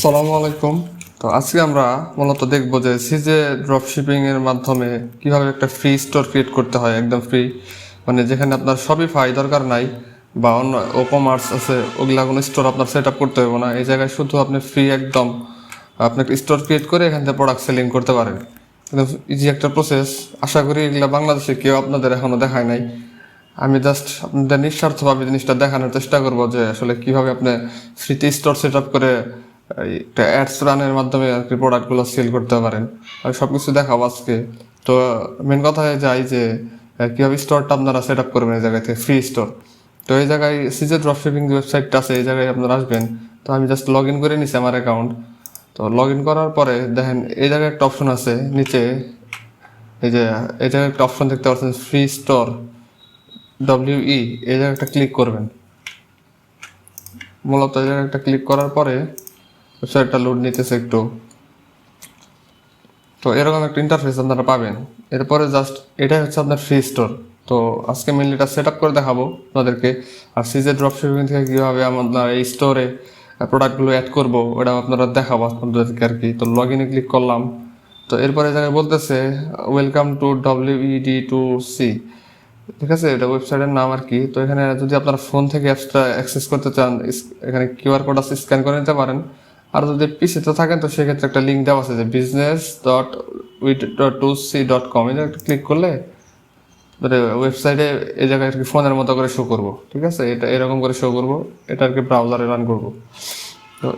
আসসালামু আলাইকুম। তো আজকে আমরা মূলত দেখব যে সিজে ড্রপ শিপিং এর মাধ্যমে কীভাবে একটা ফ্রি স্টোর ক্রিয়েট করতে হয়, একদম ফ্রি মানে যেখানে আপনার সবই ফাই দরকার নাই বা অন্য ও কমার্স আছে, ওগুলা কোনো স্টোর আপনার সেট আপ করতে হবে না। এই জায়গায় শুধু আপনি ফ্রি একদম আপনি স্টোর ক্রিয়েট করে এখান থেকে প্রোডাক্ট সেলিং করতে পারেন। একদম ইজি একটা প্রসেস আশা করি এগুলা বাংলাদেশে কেউ আপনাদের এখনও দেখায় নাই। আমি জাস্ট আপনাদের নিঃস্বার্থভাবে জিনিসটা দেখানোর চেষ্টা করব যে আসলে কীভাবে আপনি ফ্রিতে স্টোর সেট আপ করে অ্যাডস রানের মাধ্যমে আর কি প্রোডাক্টগুলো সেল করতে পারেন। আমি সব কিছু দেখাবো আজকে। তো মেন কথা যাই যে কীভাবে স্টোরটা আপনারা সেট আপ করবেন এই জায়গা থেকে ফ্রি স্টোর তো এই জায়গায় সিজে ড্রপ শিপিং যে ওয়েবসাইটটা আছে, এই জায়গায় আপনারা আসবেন। তো আমি জাস্ট লগ ইন করে নিছি আমার অ্যাকাউন্ট তো লগ ইন করার পরে দেখেন, এই জায়গায় একটা অপশন আছে, নিচে এই যে, এই জায়গায় একটা অপশন দেখতে পাচ্ছেন ফ্রি স্টোর ডব্লিউ ই এই জায়গায় একটা ক্লিক করবেন। মূলত এই জায়গায় একটা ক্লিক করার পরে ওয়েবসাইটটা লোড নিতেছে একটু। তো এরকম একটা ইন্টারফেস আপনারা পাবেন। এরপরে জাস্ট এটাই হচ্ছে আপনার ফ্রি স্টোর তো আজকে মেনলি এটা সেট আপ করে দেখাবো আপনাদেরকে। আর সিজে ড্রপ শিপিং থেকে কীভাবে আমরা এই স্টোরে প্রোডাক্টগুলো অ্যাড করব ওটা আপনারা দেখাবো আপনাদেরকে আর কি। তো লগ ইনে ক্লিক করলাম। তো এরপরে জায়গায় বলতেছে welcome to W ED two C ঠিক আছে, এটা ওয়েবসাইটের নাম আর কি। তো এখানে যদি আপনারা ফোন থেকে অ্যাপসটা অ্যাক্সেস করতে চান এখানে কিউআর কোড আছে স্ক্যান করে নিতে পারেন। আর যদি পিসিতে থাকেন, তো সেক্ষেত্রে একটা লিঙ্ক দেওয়া আছে যে business dot with dot two C dot com এটা একটা ক্লিক করলে ওয়েবসাইটে এই জায়গায় আর কি ফোনের মতো করে শো করব, ঠিক আছে? এটা এরকম করে শো করব, এটা আর কি ব্রাউজারে রান করব। তো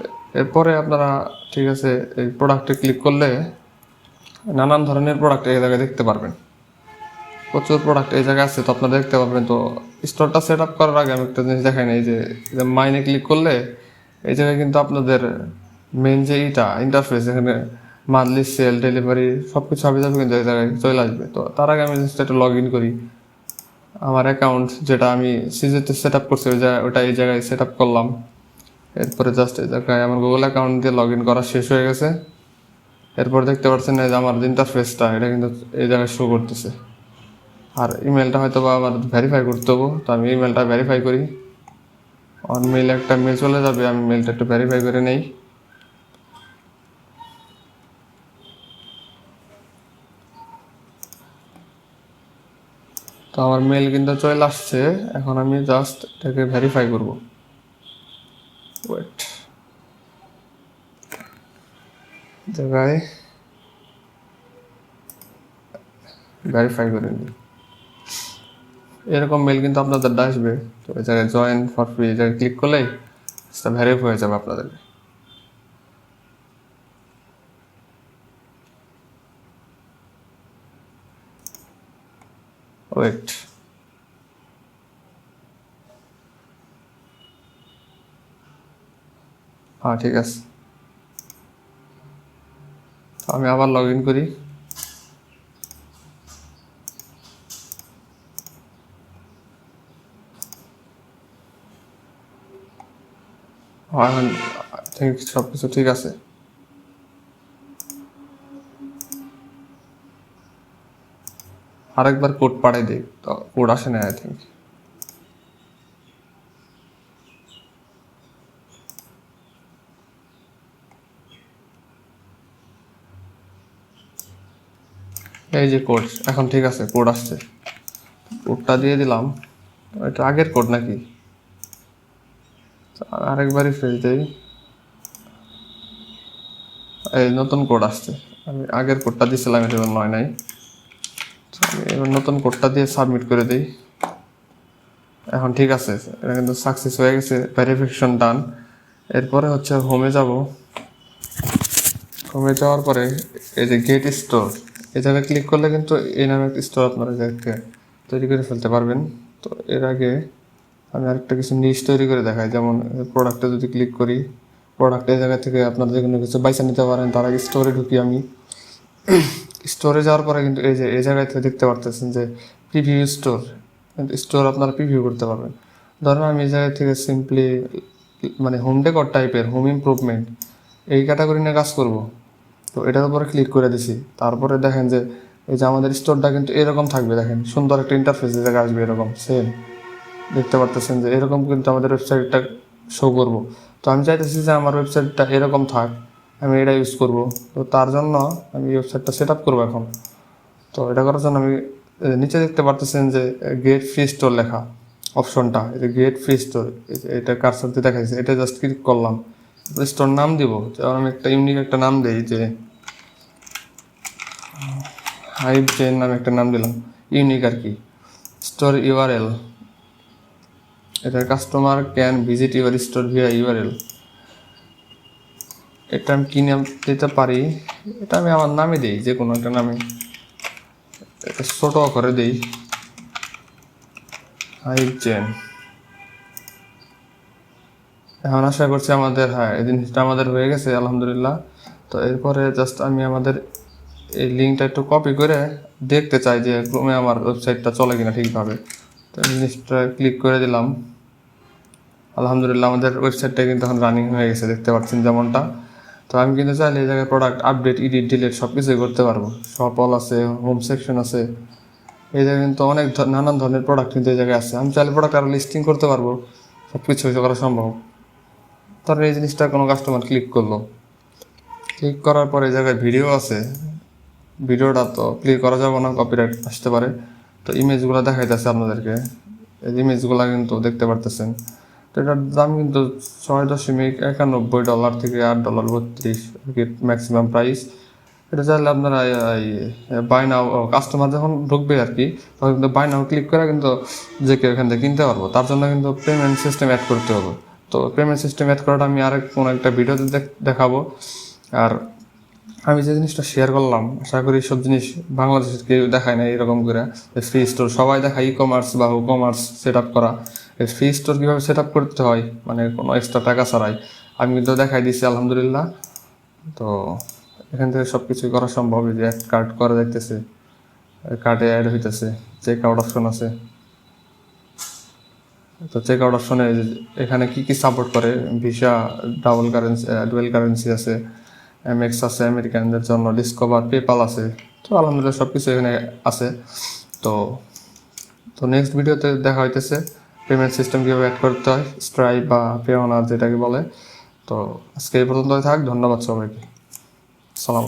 এরপরে আপনারা, ঠিক আছে, এই প্রোডাক্টে ক্লিক করলে নানান ধরনের প্রোডাক্ট এই জায়গায় দেখতে পারবেন। প্রচুর প্রোডাক্ট এই জায়গায় আছে, তো আপনারা দেখতে পারবেন। তো স্টোরটা সেট আপ করার আগে আমি একটা জিনিস দেখাই নাই যে মাইনে ক্লিক করলে এই জায়গায় কিন্তু আপনাদের মেন যে ইটা ইন্টারফেস এখানে মান্থলি সেল ডেলিভারি সব কিছু হবে যাবে কিন্তু এই জায়গায় চলে আসবে। তো তার আগে আমি জিনিসটা একটু লগ ইন করি। আমার অ্যাকাউন্ট যেটা আমি সিজিতে সেট আপ করছি, ওই ওটা এই জায়গায় সেট আপ করলাম। এরপরে জাস্ট এই জায়গায় আমার গুগল অ্যাকাউন্ট দিয়ে লগ ইন করা শেষ হয়ে গেছে। এরপর দেখতে পাচ্ছেন এই যে আমার ইন্টারফেসটা এটা কিন্তু এই জায়গায় শো করতেছে। আর ইমেলটা হয়তো বা আমার ভেরিফাই করতে হব, তো আমি ইমেলটা ভেরিফাই করি। অন মেল একটা মেল চলে যাবে, আমি মেলটা একটু ভেরিফাই করে নেই। তো আমার মেল কিন্তু চলে আসছে, এখন আমি জাস্ট এটাকে ভেরিফাই করব। ওয়েট জায়গায় ভেরিফাই করে নিই। এরকম মেল কিন্তু আপনাদের আসবে। তো জায়গায় জয়েন ফর ফ্রি জায়গায় ক্লিক করলেই সেটা ভ্যারিফাই হয়ে যাবে আপনাদের। ওয়েট হ্যাঁ ঠিক আছে। আমি আবার লগ ইন করি হ্যাঁ এখন থিঙ্ক সব কিছু ঠিক আছে। আরেকবার কোড পাঠাই দিই কোড আসে না আই থিঙ্ক এই যে কোড এখন ঠিক আছে কোড আসছে। কোডটা দিয়ে দিলাম। এটা আগের কোড নাকি? আরেকবারই ফেল দেই। এই নতুন কোড আসছে। আমি আগের কোডটা দিয়েছিলাম এটা নয় নাই। এবার নতুন কোডটা দিয়ে সাবমিট করে দিই। এখন ঠিক আছে, এটা কিন্তু সাকসেস হয়ে গেছে ভেরিফিকেশন ডান এরপরে হচ্ছে হোমে যাব। হোমে যাওয়ার পরে এই যে গেট স্টোর এই জায়গায় ক্লিক করলে কিন্তু এই নামে একটা স্টোর আপনারা তৈরি করে ফেলতে পারবেন। তো এর আগে আমি আরেকটা কিছু নিউজ তৈরি করে দেখাই। যেমন প্রোডাক্টে যদি ক্লিক করি প্রোডাক্ট এই জায়গা থেকে আপনারা যে কোনো কিছু বাইসা নিতে পারেন, তার আগে স্টোরে ঢুকি আমি। স্টোরে যাওয়ার পরে কিন্তু এই যে, এই জায়গায় থেকে দেখতে পারতেছেন যে প্রিভিউ স্টোর স্টোর আপনারা প্রিভিউ করতে পারবেন। ধরেন আমি এই জায়গা থেকে সিম্পলি মানে হোম ডেকর টাইপের হোম ইমপ্রুভমেন্ট এই ক্যাটাগরি নিয়ে কাজ করব। তো এটার উপরে ক্লিক করে দিছি। তারপরে দেখেন যে, এই যে আমাদের স্টোরটা কিন্তু এরকম থাকবে, দেখেন। সুন্দর একটা ইন্টারফেস জায়গায় আসবে এরকম সেম দেখতে পারতেছেন যে এরকম কিন্তু আমাদের ওয়েবসাইটটা শো করব। তো আমি চাইতেছি যে আমার ওয়েবসাইটটা এরকম থাক, আমি এটা ইউজ করব। তো তার জন্য আমি ওয়েবসাইটটা সেট আপ করব এখন। তো এটা করার জন্য আমি নিচে দেখতে পারতেছেন যে গেট ফ্রি স্টোর লেখা অপশনটা এটা গেট ফ্রি স্টোর এটা কারসার দিয়ে দেখাইছে? এটা জাস্ট ক্লিক করলাম। স্টোর নাম দিব। যেমন আমি একটা ইউনিক একটা নাম দিই যে হাইপ চেন নামে একটা নাম দিলাম। ইউনিক আর কি। স্টোর ইউআরএল এটা customer can visit your store via URL এটা আমি কি নাম দিতে পারি? এটা আমি আমার নামে দিই যে কোনো একটা নামে। এটা ছোট করে দিই। হাইপ চেন এখন আশা করছি আমাদের হ্যাঁ এই জিনিসটা আমাদের হয়ে গেছে, আলহামদুলিল্লাহ। তো এরপরে জাস্ট আমি আমাদের এই লিঙ্কটা একটু কপি করে দেখতে চাই যে ক্রমে আমার ওয়েবসাইটটা চলে কিনা ঠিকভাবে। তো জিনিসটা ক্লিক করে দিলাম। আলহামদুলিল্লাহ, আমাদের ওয়েবসাইটটা কিন্তু এখন রানিং হয়ে গেছে, দেখতে পাচ্ছেন যেমনটা। তো আমি কিন্তু চাইলে এই জায়গায় প্রোডাক্ট আপডেট ইডিট ডিলিট সব কিছুই করতে পারব। শপ অল আছে হোম সেকশন আছে। এই জায়গায় কিন্তু অনেক নানান ধরনের প্রোডাক্ট কিন্তু এই জায়গায় আছে। আমি চাইলে প্রোডাক্ট আরও লিস্টিং করতে পারব সব কিছু করা সম্ভব। তার এই জিনিসটা কোনো কাস্টমার ক্লিক করল। ক্লিক করার পরে এই জায়গায় ভিডিও আছে। ভিডিওটা তো ক্লিক করা যাবে না কপিরাইট আসতে পারে। তো ইমেজগুলো দেখাইতেছে আপনাদেরকে। এই ইমেজগুলো কিন্তু দেখতে পারতেছেন। তো এটার দাম কিন্তু ছয় দশমিক একানব্বই ডলার থেকে আট ডলার বত্রিশ ম্যাক্সিমাম প্রাইস এটা চাইলে আপনারা বাই নাও কাস্টমার যখন ঢুকবে আর কি তখন কিন্তু বাই নাও ক্লিক করে কিন্তু যে কেউ এখান থেকে কিনতে পারব। তার জন্য কিন্তু পেমেন্ট সিস্টেম অ্যাড করতে হবে। তো পেমেন্ট সিস্টেম অ্যাড করাটা আমি আর কোনো একটা ভিডিওতে দেখাবো। আর আমি যে জিনিসটা শেয়ার করলাম, আশা করি সব জিনিস বাংলাদেশের কেউ দেখায় না এরকম করে। ফ্রি স্টোর সবাই দেখায় ই কমার্স বা কমার্স সেট আপ করা। ফ্রি স্টোর কীভাবে সেট করতে হয়? মানে কোনো এক্সট্রা টাকা ছাড়াই। আমি কিন্তু দেখাই দিচ্ছি আলহামদুলিল্লাহ। তো এখান থেকে সব কিছুই করা সম্ভব যে এক কার্ড করা যাইতেছে কার্ডে অ্যাড হইতেছে চেক আউট অপশন আছে। তো চেক আউট অপশনে এখানে কি কি সাপোর্ট করে? Visa double currency dual currency আছে এমএক্স আছে আমেরিকানদের জন্য ডিসকভার পেপাল আছে। তো আলহামদুলিল্লাহ সব কিছু এখানে আছে। তো তো নেক্সট ভিডিওতে দেখা হইতেছে। পেমেন্ট সিস্টেম কীভাবে অ্যাড করতে হয় স্ট্রাইপ বা পেওনা যেটাকে বলে। তো আজকে এই পর্যন্তই থাক, ধন্যবাদ সবাইকে। সালাম।